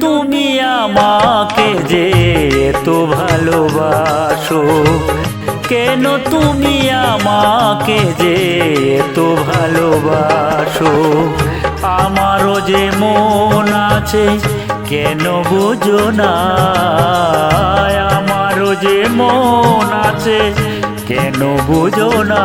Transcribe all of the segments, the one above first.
তুমি আমাকে যে এত ভালোবাসো? কেন তুমি আমাকে যে এত ভালোবাসো? আমারও যে মন আছে, কেন বুঝো না? আমারও যে মন আছে, কেন বুঝো না?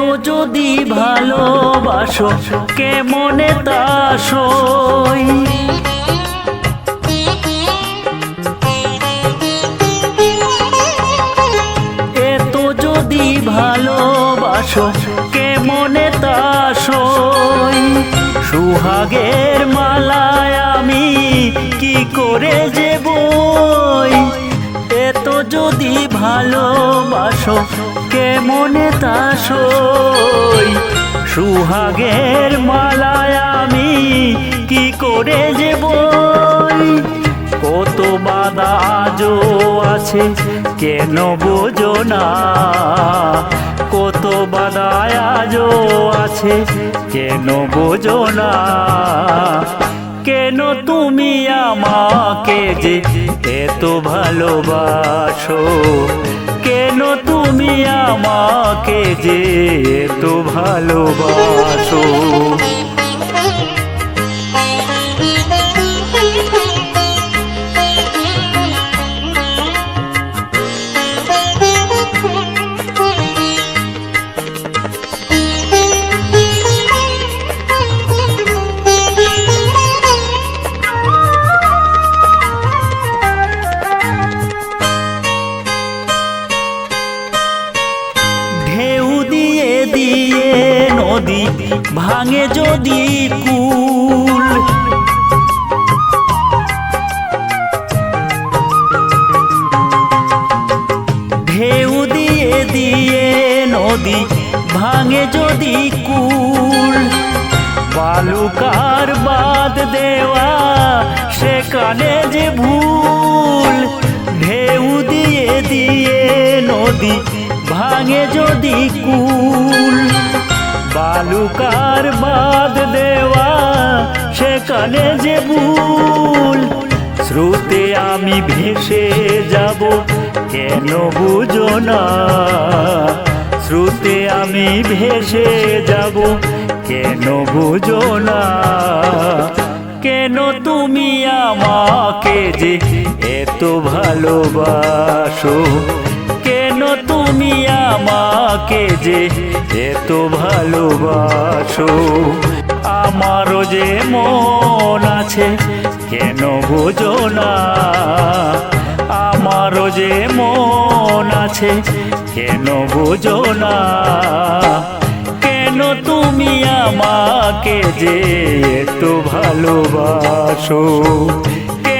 এত যদি ভালোবাসো কেমনে তাসই এত যদি ভালোবাসো কেমনে তাসই সুহাগের মালায় আমি কি করে যে বই? এত যদি ভালোবাসো কেমনে তাসই সুহাগের মালায় আমি কি করে যে বই? কত বাধা আজও আছে, কেন বোঝো না? কত বাধা আজও আছে, কেন বোঝো না? কেন তুমি আমাকে যে এত ভালোবাসো? কেন তুমি আমাকে যে এত ভালোবাসো। নদী ভাঙে যদি কুল। ঢেউ দিয়ে দিয়ে নদী ভাঙে যদি কুল। বালুকার বাদ দেওয়া সেখানে যে ভুল। ঢেউ দিয়ে দিয়ে নদী ভাঙে যদি কুল। সেখানে যে ভুল শ্রুতে আমি ভেসে যাব, কেন বুঝো না? স্রোতে আমি ভেসে যাব, কেন বুঝো না? কেন তুমি আমাকে যে এত ভালোবাসো? কেন তুমি আমাকে যে এত ভালোবাসো? আমারও যে মন আছে, কেন বুঝো না? আমারও যে মন আছে, কেন বুঝো না? কেন তুমি আমাকে যে এত ভালোবাসো?